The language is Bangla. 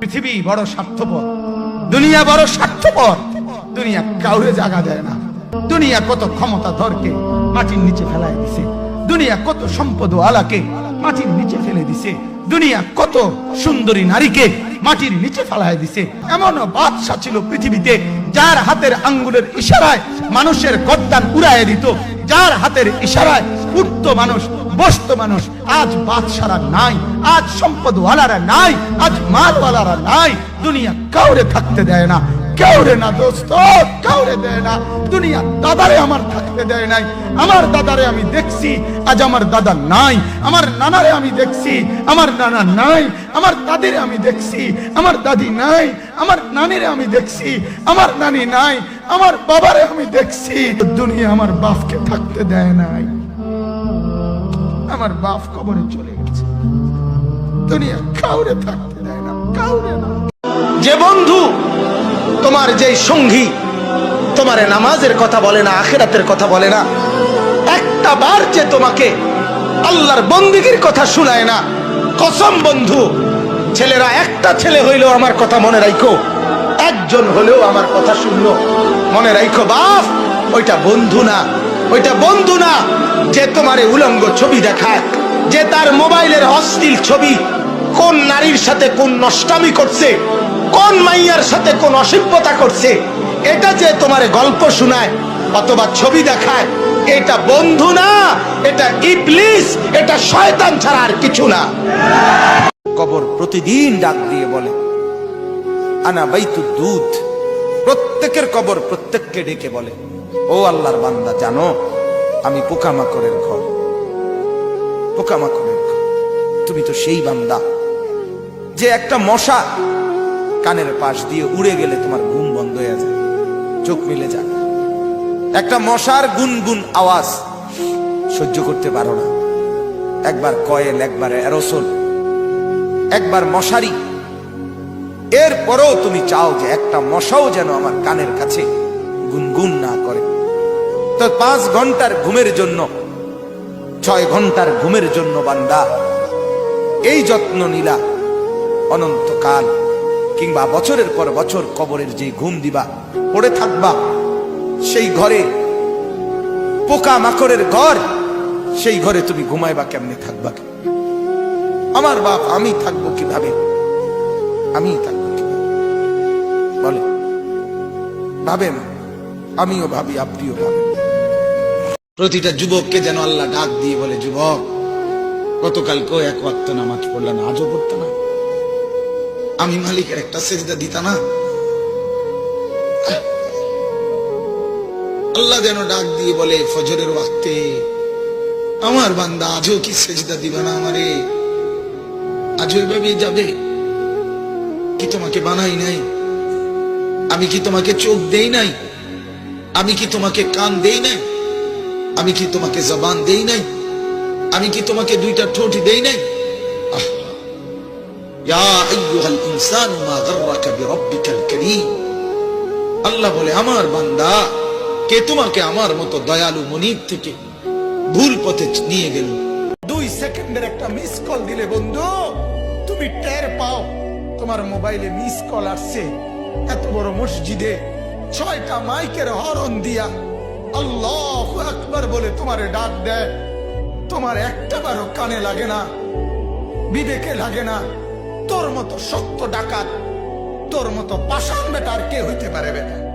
পৃথিবী বড় স্বার্থপর, দুনিয়া বড় স্বার্থপর, দুনিয়া কাউরে জায়গা দেয় না। দুনিয়া কত ক্ষমতা ধরকে মাটির নিচে ফেলায় দিছে। দুনিয়া কত সম্পদ আলাকে মাটির নিচে ফেলে দিছে। দুনিয়া কত সুন্দরী নারীকে মাটির নিচে ফেলায় দিছে। এমন বাদশা ছিল পৃথিবীতে, যার হাতের আঙ্গুলের ইশারায় মানুষের গদ্দান উড়ায় দিত। যার হাতের ইশারায় উঠত মানুষ, বসত মানুষ, আজ বাদশারা নাই, আজ সম্পদওয়ালারা নাই, আজ মালওয়ালারা নাই, দুনিয়া কাউরে থাকতে দেয় না। কাউরে না দোস্ত, কাউরে দেয় না। দুনিয়া দাদারে আমার থাকতে দেয় নাই। আমার দাদারে আমি দেখছি, আজ আমার দাদা নাই। আমার নানারে আমি দেখছি, আমার নানা নাই। আমার দাদিরে আমি দেখছি, আমার দাদি নাই। আমার নানিরে আমি দেখছি, আমার নানি নাই। আমার বাবারে আমি দেখছি। দুনিয়া আমার বাপকে থাকতে দেয় নাই। আমার বাপ কবরে চলে গেছে। দুনিয়া কাউরে থাকতে দেয় না, কাউরে না। যে বন্ধু তোমার যে সঙ্গী, তোমার নামাজের কথা বলে না, আখেরাতের কথা বলে না, একটা বার যে তোমাকে আল্লাহর বন্দিগির কথা শুনায় না, কসম বন্ধু, ছেলেরা, একটা ছেলে হইলেও আমার কথা মনে রাখো একজন হলেও আমার কথা শুনলো, মনে রাখো বাপ, ওইটা বন্ধু না, ওইটা বন্ধু না, যে তোমারে উলঙ্গ ছবি দেখায় যে তার মোবাইলের অশ্লীল ছবি, কোন নারীর সাথে কোন নষ্টামি করছে কোন মাইয়ার সাথে কোন অসভ্যতা করছে? এটা যে তোমার গল্প শোনায় অথবা ছবি দেখায়, এটা বন্ধু না, এটা ইবলিস, এটা শয়তান ছাড়া আর কিছু না। কবর প্রতিদিন ডাক দিয়ে বলে, আনা বাইতু দুধ। প্রত্যেকের কবর প্রত্যেককে ডেকে বলে, ও আল্লাহর বান্দা, জানো, আমি পোকামাকড়ের ঘর। পোকামাকড়ের ঘর। তুমি তো সেই বান্দা যে একটা মশা কানের পাশ দিয়ে উড়ে গেলে তোমার ঘুম বন্ধ হয়ে যায়। চোখ মিলে যায়। একটা মশার গুনগুন আওয়াজ সহ্য করতে পারো না। একবার কয়েল, একবার অ্যারোসোল, একবার মশারি। এরপরও তুমি চাও যে একটা মশাও যেন আমার কানের কাছে গুনগুন না করে। তো পাঁচ ঘণ্টার ঘুমের জন্য, ছয় ঘণ্টার ঘুমের জন্য বান্দা, এই যত্ন নিলা অনন্তকাল। কিংবা বছরের পর বছর কবরের যে ঘুম দিবা, পড়ে থাকবা, সেই ঘরে পোকা মাকড়ের ঘর, সেই ঘরে তুমি ঘুমাইবা কেমনে থাকবা আমার বাপ, আমি থাকব কীভাবে? আমি থাকব বলে ভাবেন, আমিও ভাবি, আপনিও ভাবেন। প্রতিটা যুবককে যেন আল্লাহ ডাক দিয়ে বলে, যুবক, গতকালকেও এক ওয়াক্ত নামাজ পড়লা না আজও পড়তো না? আমি মালিকের একটা সেজদা দিতা না। আল্লাহ যেন ডাক দিয়ে বলে, ফজরের ওয়াক্তে আমার বান্দা আজও কি সেজদা দিবে না আমারে? আজও এভাবে যাবে। কি তোমাকে বানাই নাই? আমি কি তোমাকে চোখ দেই নাই? আমি কি তোমাকে কান দেই নাই? আমি কি তোমাকে জবান দেই নাই? আমি কি তোমাকে দুইটা ঠোঁট দেই নাই? ইয়া আইয়ুহাল ইনসানু মা গাররাকা বিরাব্বিকাল কারীম। আল্লাহ বলে, আমার বান্দা, কে তোমাকে আমার মতো দয়ালু মনিব থেকে ভুল পথে নিয়ে গেল? দুই সেকেন্ডের একটা মিস কল দিলে, বন্ধু, তুমি টের পাও, তোমার মোবাইলে মিস কল আসছে। এত বড় মসজিদে ছয়টা মাইকের হরন দিয়া আল্লাহ আকবার বলে তোমারে ডাক দেয়। তোমার একটা বারো কানে লাগে না, বিবেকে লাগে না। তোর মতো শক্ত ডাকাত তোর মতো পাষাণ বেটার কে হইতে পারে বেটা?